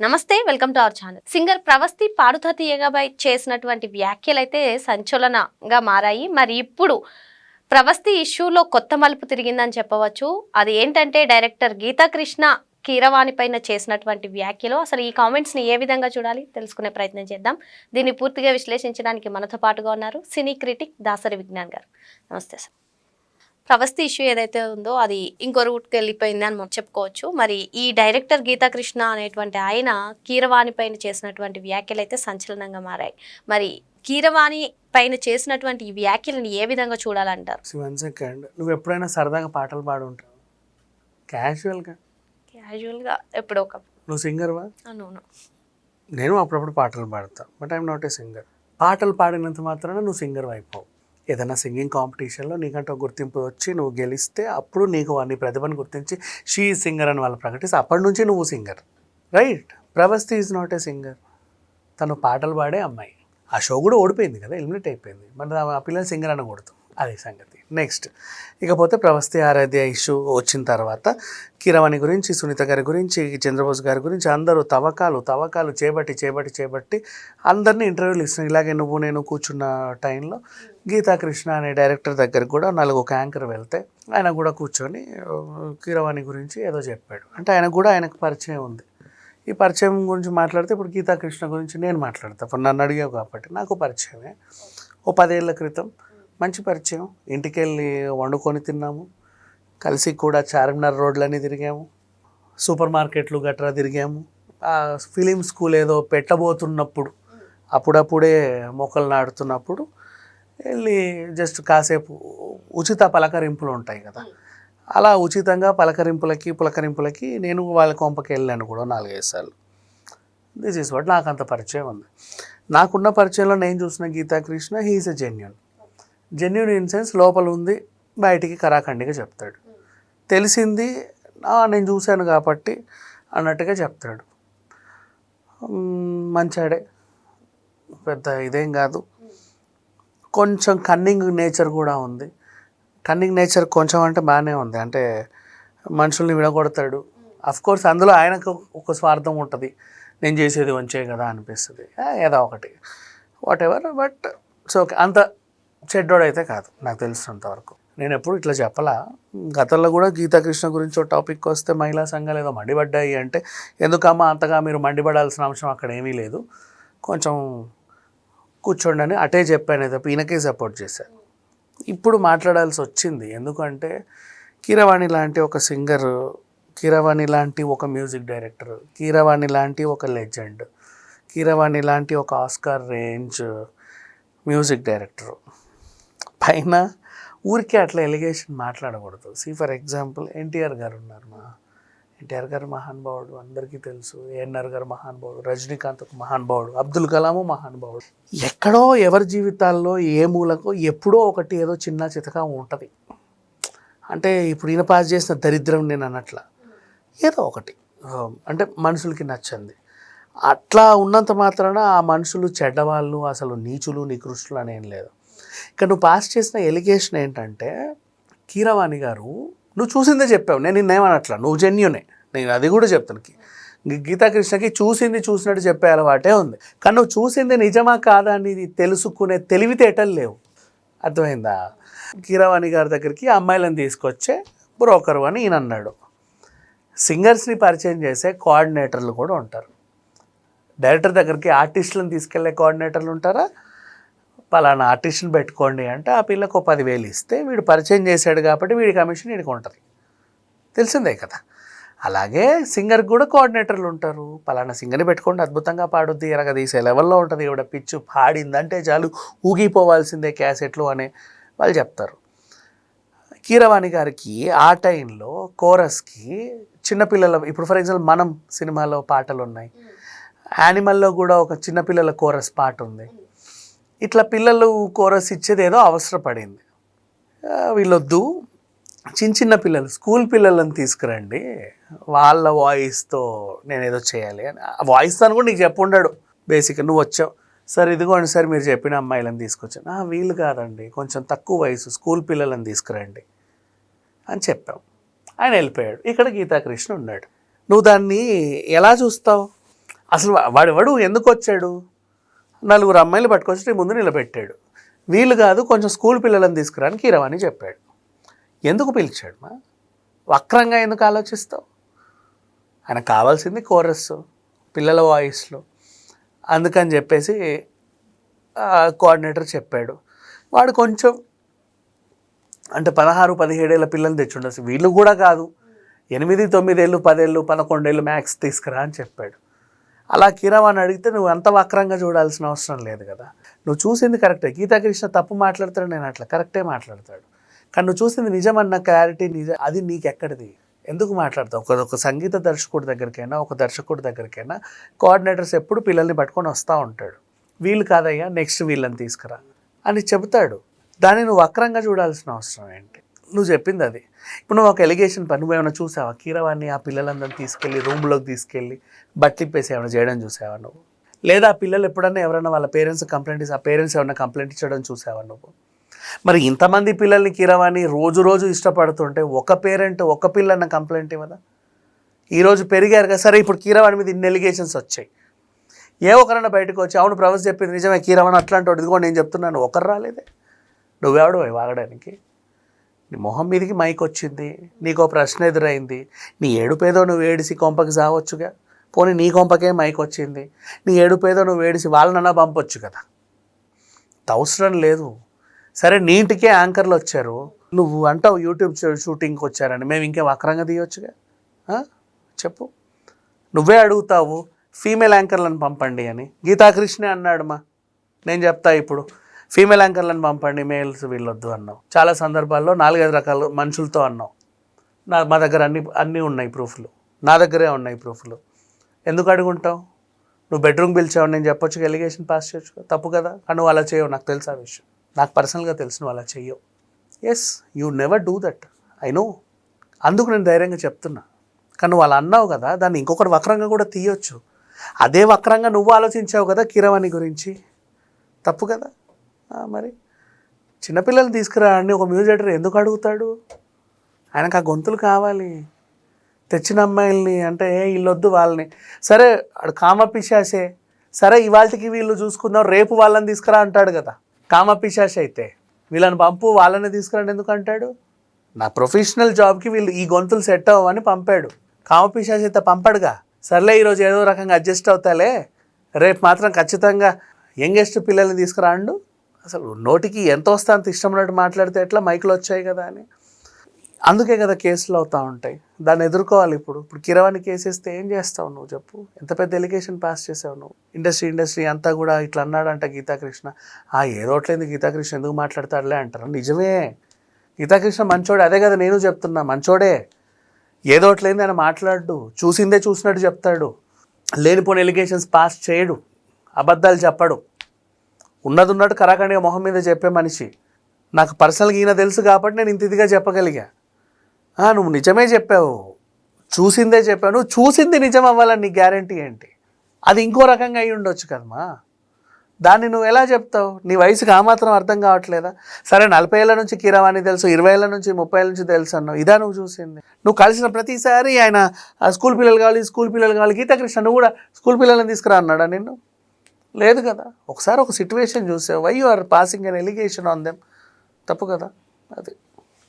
నమస్తే welcome to our channel. Singer Pravasthi పాడుతా తీయగాబై చేసినటువంటి వ్యాఖ్యలు అయితే సంచలనంగా మారాయి. మరి ఇప్పుడు ప్రవస్తి ఇష్యూలో కొత్త మలుపు తిరిగిందని చెప్పవచ్చు. అది ఏంటంటే డైరెక్టర్ గీతాకృష్ణ కీరవాణి పైన చేసినటువంటి వ్యాఖ్యలు. అసలు ఈ కామెంట్స్ని ఏ విధంగా చూడాలి తెలుసుకునే ప్రయత్నం చేద్దాం. దీన్ని పూర్తిగా విశ్లేషించడానికి మనతో పాటుగా ఉన్నారు సినీ క్రిటిక్ దాసరి విజ్ఞాన్ గారు. నమస్తే సార్. ప్రవస్తి ఇష్యూ ఏదైతే ఉందో అది ఇంకో రూట్కి వెళ్ళిపోయింది అని చెప్పుకోవచ్చు. మరి ఈ డైరెక్టర్ గీతా కృష్ణ అనేటువంటి ఆయన కీరవాణి పైన చేసినటువంటి వ్యాఖ్యలు అయితే సంచలనంగా మారాయి. మరి కీరవాణి పైన చేసినటువంటి ఈ వ్యాఖ్యలను ఏ విధంగా చూడాలంటారు? One second. నువ్వు ఎప్పుడైనా సరదాగా పాటలు పాడుంటావు? క్యాజువల్గా? క్యాజువల్గా ఎప్పుడో ఒక నువ్వు సింగర్వా? అవును నేను అప్పుడప్పుడు పాటలు పాడతా but I'm not a singer. పాటలు పాడినంత మాత్రాన నువ్వు సింగర్ అయిపోవు ఏదైనా సింగింగ్ కాంపిటీషన్లో నీకంటే ఒక గుర్తింపు వచ్చి నువ్వు గెలిస్తే అప్పుడు నీకు నీ ప్రతిభను గుర్తించి షీ సింగర్ అని వాళ్ళు ప్రకటిస్తే అప్పటి నుంచి నువ్వు singer. Right? Pravasthi is not a singer. తను పాటలు పాడే అమ్మాయి. ఆ షో కూడా ఓడిపోయింది కదా ఎలిమినేట్ అయిపోయింది. మరి ఆ పిల్లలు సింగర్ అనకూడదు. అదే సంగతి. నెక్స్ట్ ఇకపోతే ప్రవస్తి ఆరాధ్య ఇష్యూ వచ్చిన తర్వాత కిరవాణి గురించి సునీత గారి గురించి చంద్రబోస్ గారి గురించి అందరూ తవ్వకాలు తవ్వకాలు చేపట్టి చేపట్టి చేపట్టి అందరినీ ఇంటర్వ్యూలు ఇస్తున్నాయి ఇలాగే నువ్వు నేను కూర్చున్న టైంలో గీతాకృష్ణ అనే డైరెక్టర్ దగ్గరికి కూడా నలుగు ఒక యాంకర్ వెళ్తే ఆయన కూడా కూర్చొని కీరవాణి గురించి ఏదో చెప్పాడు. అంటే ఆయన కూడా ఆయనకు పరిచయం ఉంది. ఈ పరిచయం గురించి మాట్లాడితే ఇప్పుడు గీతాకృష్ణ గురించి నేను మాట్లాడతా. నన్ను అడిగావు కాబట్టి నాకు పరిచయమే. ఓ పదేళ్ళ క్రితం మంచి పరిచయం. ఇంటికి వెళ్ళి వండుకొని తిన్నాము. కలిసి కూడా చార్మినార్ రోడ్లన్నీ తిరిగాము. సూపర్ మార్కెట్లు గట్రా తిరిగాము. ఆ ఫిలిం స్కూల్ ఏదో పెట్టబోతున్నప్పుడు అప్పుడప్పుడే మొక్కలు నాటుతున్నప్పుడు వెళ్ళి జస్ట్ కాసేపు ఉచిత పలకరింపులు ఉంటాయి కదా. అలా ఉచితంగా పలకరింపులకి పులకరింపులకి నేను వాళ్ళ కొంపకి వెళ్ళాను కూడా నాలుగైదు సార్లు. దిస్ ఈస్ వాట్ నాకు అంత పరిచయం ఉంది. నాకున్న పరిచయంలో నేను చూసిన Geetha Krishna he's a genuine genuine innocence లోపల ఉంది బయటికి కరాఖండిగా చెప్తాడు. తెలిసింది నేను చూశాను కాబట్టి అన్నట్టుగా చెప్తాడు. మంచాడే పెద్ద ఇదేం కాదు. కొంచెం కన్నింగ్ నేచర్ కూడా ఉంది. కన్నింగ్ నేచర్ కొంచెం అంటే బాగానే ఉంది. అంటే మనుషుల్ని విడగొడతాడు. కోర్స్ అందులో ఆయనకు ఒక స్వార్థం ఉంటుంది. నేను చేసేది వంచే కదా అనిపిస్తుంది. ఏదో ఒకటి. వాట్ ఎవర్ బట్ సో అంత చెడ్డోడైతే కాదు నాకు తెలిసినంత వరకు. నేను ఎప్పుడు ఇట్లా చెప్పలా గతంలో కూడా గీతాకృష్ణ గురించి ఒక టాపిక్ వస్తే మహిళా సంఘాలు ఏదో మండిపడ్డాయి అంటే ఎందుకమ్మా అంతగా మీరు మండిపడాల్సిన అంశం అక్కడ ఏమీ లేదు కొంచెం కూర్చోండి అని అటే చెప్పాను తప్ప ఈయనకే సపోర్ట్ చేశాను ఇప్పుడు మాట్లాడాల్సి వచ్చింది ఎందుకంటే కీరవాణి లాంటి ఒక సింగర్ కీరవాణి లాంటి ఒక మ్యూజిక్ డైరెక్టర్ కీరవాణి లాంటి ఒక లెజెండ్ కీరవాణి లాంటి ఒక ఆస్కార్ రేంజ్ మ్యూజిక్ డైరెక్టర్. పైన ఊరికే అట్లా ఎలిగేషన్ మాట్లాడకూడదు. సి ఫర్ ఎగ్జాంపుల్ ఎన్టీఆర్ గారు ఉన్నారు మా. ఎన్టీఆర్ గారు మహానుభావుడు అందరికీ తెలుసు. ఏఎన్ఆర్ గారు మహానుభావుడు రజనీకాంత్ ఒక మహానుభావుడు అబ్దుల్ కలాము మహానుభావుడు. ఎక్కడో ఎవరి జీవితాల్లో ఏ మూలకో ఎప్పుడో ఒకటి ఏదో చిన్న చితక ఉంటుంది. అంటే ఇప్పుడు ఈయన పాస్ చేసిన దరిద్రం నేను అన్నట్ల. ఏదో ఒకటి. Um, అంటే మనుషులకి నచ్చింది. అట్లా ఉన్నంత మాత్రాన ఆ మనుషులు చెడ్డవాళ్ళు అసలు నీచులు నికృష్టులు అనేం లేదు. ఇక్కడ నువ్వు పాస్ చేసిన ఎలిగేషన్ ఏంటంటే కీరవాణి గారు నువ్వు చూసిందే చెప్పావు నేను నిన్నేమనట్లా నువ్వు జెన్యునే నేను అది కూడా చెప్తాను గీతాకృష్ణకి చూసింది చూసినట్టు చెప్పే అలవాటే ఉంది. కానీ నువ్వు చూసింది నిజమా కాదా అని తెలుసుకునే తెలివితేటలు లేవు. అర్థమైందా? కీరవాణి గారి దగ్గరికి అమ్మాయిలను తీసుకొచ్చే బ్రోకరు అని ఈయన అన్నాడు. సింగర్స్ని పరిచయం చేసే కోఆర్డినేటర్లు కూడా ఉంటారు. డైరెక్టర్ దగ్గరికి ఆర్టిస్టులను తీసుకెళ్ళే కోఆర్డినేటర్లు ఉంటారా? పలానా ఆర్టిస్ట్ని పెట్టుకోండి అంటే ఆ పిల్లకు పదివేలు ఇస్తే వీడు పరిచయం చేశాడు కాబట్టి వీడి కమిషన్ వీడికి ఉంటుంది. తెలిసిందే కదా. అలాగే సింగర్కి కూడా కోఆర్డినేటర్లు ఉంటారు. పలానా సింగర్ని పెట్టుకోండి అద్భుతంగా పాడుద్ది ఎరగ తీసే లెవెల్లో ఉంటుంది. ఇవిడ పిచ్చు పాడిందంటే చాలు ఊగిపోవాల్సిందే క్యాసెట్లు అని వాళ్ళు చెప్తారు. కీరవాణి గారికి ఆ టైంలో కోరస్కి చిన్నపిల్లల ఇప్పుడు ఫర్ ఎగ్జాంపుల్ మనం సినిమాలో పాటలు ఉన్నాయి యానిమల్లో కూడా ఒక చిన్నపిల్లల కోరస్ పాట ఉంది. ఇట్లా పిల్లలు కోరస్ ఇచ్చేది ఏదో అవసరపడింది వీళ్ళొద్దు. చిన్న చిన్న పిల్లలు స్కూల్ పిల్లలను తీసుకురండి. వాళ్ళ వాయిస్తో నేను ఏదో చేయాలి అని. ఆ వాయిస్ అని కూడా నీకు చెప్పుండాడు. బేసిక్గా నువ్వు వచ్చావు. సార్ ఇదిగోండి సార్ మీరు చెప్పిన అమ్మాయిలను తీసుకొచ్చాను. వీలు వీళ్ళు కాదండి. కొంచెం తక్కువ వయసు స్కూల్ పిల్లలను తీసుకురండి. అని చెప్పాం. ఆయన వెళ్ళిపోయాడు. ఇక్కడ గీతాకృష్ణ ఉన్నాడు. నువ్వు దాన్ని ఎలా చూస్తావు? అసలు వాడు వాడెవడు? ఎందుకు వచ్చాడు? నలుగురు అమ్మాయిలు పట్టుకొచ్చి నీ ముందు నిలబెట్టాడు. వీళ్ళు కాదు కొంచెం స్కూల్ పిల్లలను తీసుకురాని కీరవాణి చెప్పాడు. ఎందుకు పిలిచాడు మా? వక్రంగా ఎందుకు ఆలోచిస్తావు? ఆయన కావాల్సింది కోరస్ పిల్లల వాయిస్లో. అందుకని చెప్పేసి కోఆర్డినేటర్ చెప్పాడు. వాడు కొంచెం అంటే పదహారు పదిహేడేళ్ళ పిల్లలు తెచ్చుండొచ్చు. వీళ్ళు కూడా కాదు ఎనిమిది తొమ్మిదేళ్ళు పదేళ్ళు పదకొండేళ్ళు మ్యాథ్స్ తీసుకురా అని చెప్పాడు. అలా కిరవాణి అడిగితే నువ్వు అంత వక్రంగా చూడాల్సిన అవసరం లేదు కదా. నువ్వు చూసింది కరెక్టే. గీతాకృష్ణ తప్పు మాట్లాడతాడు నేను అట్లా కరెక్టే మాట్లాడతాడు. కానీ నువ్వు చూసింది నిజమన్న క్లారిటీ నిజం అది నీకు ఎక్కడిది ఎందుకు మాట్లాడతావు? ఒక ఒక సంగీత దర్శకుడి దగ్గరికైనా ఒక దర్శకుడి దగ్గరికైనా కోఆర్డినేటర్స్ ఎప్పుడు పిల్లల్ని పట్టుకొని వస్తూ ఉంటాడు. వీళ్ళు కాదయ్యా నెక్స్ట్ వీళ్ళని తీసుకురా అని చెబుతాడు. దాన్ని నువ్వు వక్రంగా చూడాల్సిన అవసరం ఏంటి? నువ్వు చెప్పింది అది ఇప్పుడు నువ్వు ఒక ఎలిగేషన్ పని నువ్వు ఏమైనా చూసావా? కీరవాణ్ణి ఆ పిల్లలందరినీ తీసుకెళ్ళి రూమ్లోకి తీసుకెళ్ళి బట్టిప్పేసి ఏమైనా చేయడం చూసావా నువ్వు? లేదా ఆ పిల్లలు ఎప్పుడన్నా ఎవరైనా వాళ్ళ పేరెంట్స్ కంప్లైంట్ ఇస్తే ఆ పేరెంట్స్ ఏమైనా కంప్లైంట్ ఇచ్చడం చూసావా నువ్వు? మరి ఇంతమంది పిల్లల్ని కీరవాణి రోజు రోజు ఇష్టపడుతుంటే ఒక పేరెంట్ ఒక పిల్లన్న కంప్లైంట్ ఇవ్వదా? ఈరోజు పెరిగారు కదా సరే ఇప్పుడు కీరవాణి మీద ఇన్ని ఎలిగేషన్స్ వచ్చాయి. ఏ ఒకరన్నా బయటకు వచ్చి అవును ప్రవేశ చెప్పింది నిజమే కీరవాణి అట్లాంటి వాడు ఇదిగో నేను చెప్తున్నాను ఒకరు రాలేదే. నువ్వెవడు వాగడానికి నీ మొహం మీదకి మైక్ వచ్చింది నీకో ప్రశ్న ఎదురైంది నీ ఏడుపేదో నువ్వు ఏడిసి కొంపకి సావచ్చుగా. పోనీ నీ కొంపకే మైక్ వచ్చింది నీ ఏడుపేదో నువ్వు ఏడిసి వాళ్ళనన్నా పంపొచ్చు కదా. అవసరం లేదు. సరే నీటికే యాంకర్లు వచ్చారు. నువ్వు అంటావు యూట్యూబ్ షూటింగ్కి వచ్చారని. మేము ఇంకే వక్రంగా తీయొచ్చుగా? చెప్పు. నువ్వే అడుగుతావు ఫీమేల్ యాంకర్లను పంపండి అని. గీతాకృష్ణే అన్నాడు మా. నేను చెప్తా ఇప్పుడు. ఫీమేల్ యాంకర్లను పంపండి మేల్స్ వీళ్ళొద్దు అన్నావు. చాలా సందర్భాల్లో నాలుగైదు రకాల మనుషులతో అన్నావు. నా మా దగ్గర అన్ని అన్నీ ఉన్నాయి ప్రూఫ్లు. నా దగ్గరే ఉన్నాయి ప్రూఫ్లు. ఎందుకు అడుగుంటావు? నువ్వు బెడ్రూమ్ పిలిచావు నేను చెప్పొచ్చు ఎలిగేషన్ పాస్ చేయొచ్చు తప్పు కదా? కానీ నువ్వు అలా చేయవు నాకు తెలుసు ఆ విషయం. నాకు పర్సనల్గా తెలుసు నువ్వు అలా చెయ్యవు. Yes you never do that I know అందుకు నేను ధైర్యంగా చెప్తున్నా. కానీ నువ్వు అలా అన్నావు కదా దాన్ని ఇంకొకటి వక్రంగా కూడా తీయొచ్చు. అదే వక్రంగా నువ్వు ఆలోచించావు కదా కిరవాణి గురించి. తప్పు కదా? మరి చిన్నపిల్లలు తీసుకురా అని ఒక మ్యూజియేటర్ ఎందుకు అడుగుతాడు? ఆయనకు ఆ గొంతులు కావాలి. తెచ్చిన అమ్మాయిల్ని అంటే ఏ వీళ్ళొద్దు వాళ్ళని. సరే ఆడు కామ పిశాసే. సరే ఇవాళకి వీళ్ళు చూసుకుందాం రేపు వాళ్ళని తీసుకురా అంటాడు కదా. కామ పిశాస అయితే. వీళ్ళని పంపు వాళ్ళని తీసుకురండి ఎందుకు అంటాడు? నా ప్రొఫెషనల్ జాబ్కి వీళ్ళు ఈ గొంతులు సెట్ అవ్వని పంపాడు. కామ పిశాస అయితే పంపడుగా. సర్లే ఈరోజు ఏదో రకంగా అడ్జస్ట్ అవుతాలే. రేపు మాత్రం ఖచ్చితంగా యంగెస్ట్ పిల్లల్ని తీసుకురాండు అసలు నోటికి ఎంత వస్తే అంత ఇష్టం ఉన్నట్టు మాట్లాడితే ఎట్లా మైకులు వచ్చాయి కదా అని. అందుకే కదా కేసులు అవుతూ ఉంటాయి. దాన్ని ఎదుర్కోవాలి ఇప్పుడు. ఇప్పుడు కిరవాణి కేసేస్తే ఏం చేస్తావు నువ్వు చెప్పు. ఎంత పెద్ద ఎలిగేషన్ పాస్ చేసావు నువ్వు? ఇండస్ట్రీ ఇండస్ట్రీ అంతా కూడా ఇట్లా అన్నాడంట గీతాకృష్ణ. ఆ ఏదోట్లేదు గీతాకృష్ణ ఎందుకు మాట్లాడతాడులే అంటారు? నిజమే. గీతాకృష్ణ మంచోడే. అదే కదా నేను చెప్తున్నా. మంచోడే. ఏదోట్లేదు ఆయన మాట్లాడు. చూసిందే చూసినట్టు చెప్తాడు. లేనిపోని ఎలిగేషన్స్ పాస్ చేయడు. అబద్ధాలు చెప్పడు. ఉన్నది ఉన్నట్టు కరాఖండిగా మొహం మీద చెప్పే మనిషి. నాకు పర్సనల్గా ఈయన తెలుసు కాబట్టి నేను ఇంత ఇదిగా చెప్పగలిగా. నువ్వు నిజమే చెప్పావు. చూసిందే చెప్పావు. నువ్వు చూసింది నిజం అవ్వాలని నీ గ్యారంటీ ఏంటి? అది ఇంకో రకంగా అయి ఉండొచ్చు కదమ్మా. దాన్ని నువ్వు ఎలా చెప్తావు? నీ వయసుకి ఆ మాత్రం అర్థం కావట్లేదా? సరే నలభై ఏళ్ళ నుంచి కీరవాణి తెలుసు ఇరవై ఏళ్ళ నుంచి ముప్పై ఏళ్ళ నుంచి తెలుసు అన్నావు. ఇదా నువ్వు చూసింది. నువ్వు కలిసిన ప్రతిసారి ఆయన ఆ స్కూల్ పిల్లలు కావాలి స్కూల్ పిల్లలు కావాలి గీతాకృష్ణ నువ్వు కూడా స్కూల్ పిల్లల్ని తీసుకురా అన్నాడా నిన్ను? లేదు కదా. ఒకసారి ఒక సిట్యువేషన్ చూసాం. Why you are passing an allegation on them తప్పు కదా. అది.